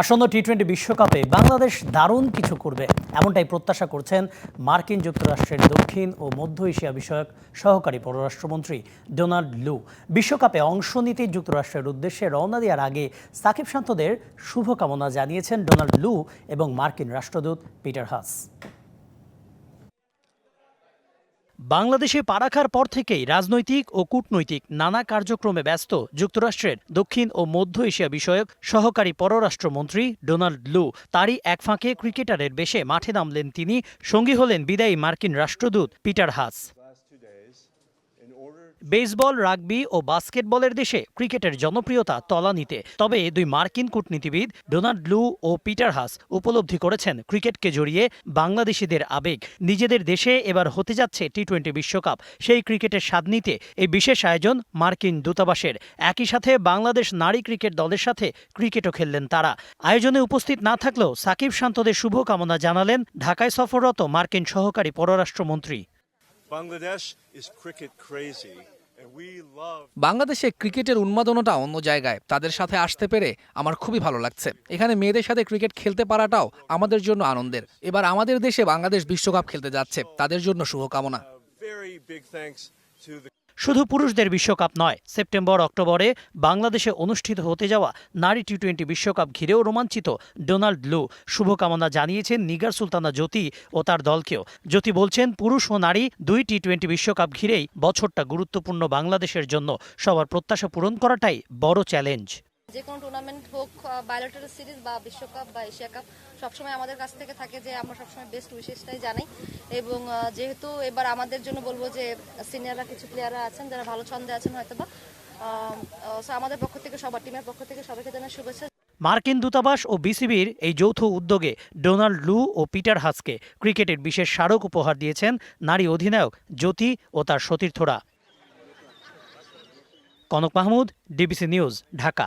আসন্ন T twenty বিশ্বকাপে বাংলাদেশ দারুণ কিছু করবে, এমনটাই প্রত্যাশা করছেন মার্কিন যুক্তরাষ্ট্রের দক্ষিণ ও মধ্য এশিয়া বিষয়ক সহকারী পররাষ্ট্রমন্ত্রী ডোনাল্ড লু। বিশ্বকাপে অংশ নিতে যুক্তরাষ্ট্রের উদ্দেশ্যে রওনা দেওয়ার আগে সাকিব শান্তদের শুভকামনা জানিয়েছেন ডোনাল্ড লু এবং মার্কিন রাষ্ট্রদূত পিটার হাস। বাংলাদেশে পা রাখার পর থেকেই রাজনৈতিক ও কূটনৈতিক নানা কার্যক্রমে ব্যস্ত যুক্তরাষ্ট্রের দক্ষিণ ও মধ্য এশিয়া বিষয়ক সহকারী পররাষ্ট্রমন্ত্রী ডোনাল্ড লু তারই এক ফাঁকে ক্রিকেটারের বেশে মাঠে নামলেন তিনি, সঙ্গী হলেন বিদায়ী মার্কিন রাষ্ট্রদূত পিটার হাস। বেসবল, রাগবি ও বাস্কেটবলের দেশে ক্রিকেটের জনপ্রিয়তা তলানিতে। তবে দুই মার্কিন কূটনীতিবিদ, ডোনাল্ড লু ও পিটার হাস, উপলব্ধি করেছেন ক্রিকেটকে জড়িয়ে বাংলাদেশিদের আবেগ। নিজেদের দেশে এবার হতে যাচ্ছে টি টোয়েন্টি বিশ্বকাপ। সেই ক্রিকেটের স্বাদ নিতে এই বিশেষ আয়োজন মার্কিন দূতাবাসের। একই সাথে বাংলাদেশ নারী ক্রিকেট দলের সাথে ক্রিকেটও খেললেন তারা। আয়োজনে উপস্থিত না থাকলেও সাকিব শান্তদের শুভকামনা জানালেন ঢাকায় সফররত মার্কিন সহকারী পররাষ্ট্রমন্ত্রী। Bangladesh is cricket crazy. বাংলাদেশে ক্রিকেটের উন্মাদনাটা অন্য জায়গায়। তাদের সাথে আসতে পেরে আমার খুবই ভালো লাগছে। এখানে মেয়েদের সাথে ক্রিকেট খেলতে পারাটাও আমাদের জন্য আনন্দের। এবার আমাদের দেশে বাংলাদেশ বিশ্বকাপ খেলতে যাচ্ছে। তাদের জন্য শুভকামনা। শুধু পুরুষদের বিশ্বকাপ নয়, সেপ্টেম্বর, অক্টোবরে বাংলাদেশে অনুষ্ঠিত হতে যাওয়া নারী টি টোয়েন্টি বিশ্বকাপ ঘিরেও রোমাঞ্চিত ডোনাল্ড লু। শুভকামনা জানিয়েছেন নিগার সুলতানা জ্যোতি ও তার দলকেও। জ্যোতি বলছেন, পুরুষ ও নারী দুই টি টোয়েন্টি বিশ্বকাপ ঘিরেই বছরটা গুরুত্বপূর্ণ বাংলাদেশের জন্য। সবার প্রত্যাশা পূরণ করাটাই বড় চ্যালেঞ্জ। যে কোনো টুর্নামেন্ট হোক বায়োলেটারাল সিরিজ বা বিশ্বকাপ বা এশিয়া কাপ, সবসময় আমাদের কাছ থেকে থাকে যে আমরা সবসময় বেস্ট উইশেসটাই জানাই। এবং যেহেতু এবার আমাদের জন্য বলব যে সিনিয়ররা কিছু প্লেয়াররা আছেন, যারা ভালো ছন্দে আছেন হয়তো বা আমাদের পক্ষ থেকে, সবার টিমের পক্ষ থেকে সবাইকে জানার শুভেচ্ছা। মার্কিন দূতাবাস ও বিসিবির এই যৌথ উদ্যোগে ডোনাল্ড লু ও পিটার হাসকে ক্রিকেটের বিশেষ স্মারক উপহার দিয়েছেন নারী অধিনায়ক জ্যোতি ও তার সতীর্থরা। Kanak Mahmud, DBC news, Dhaka.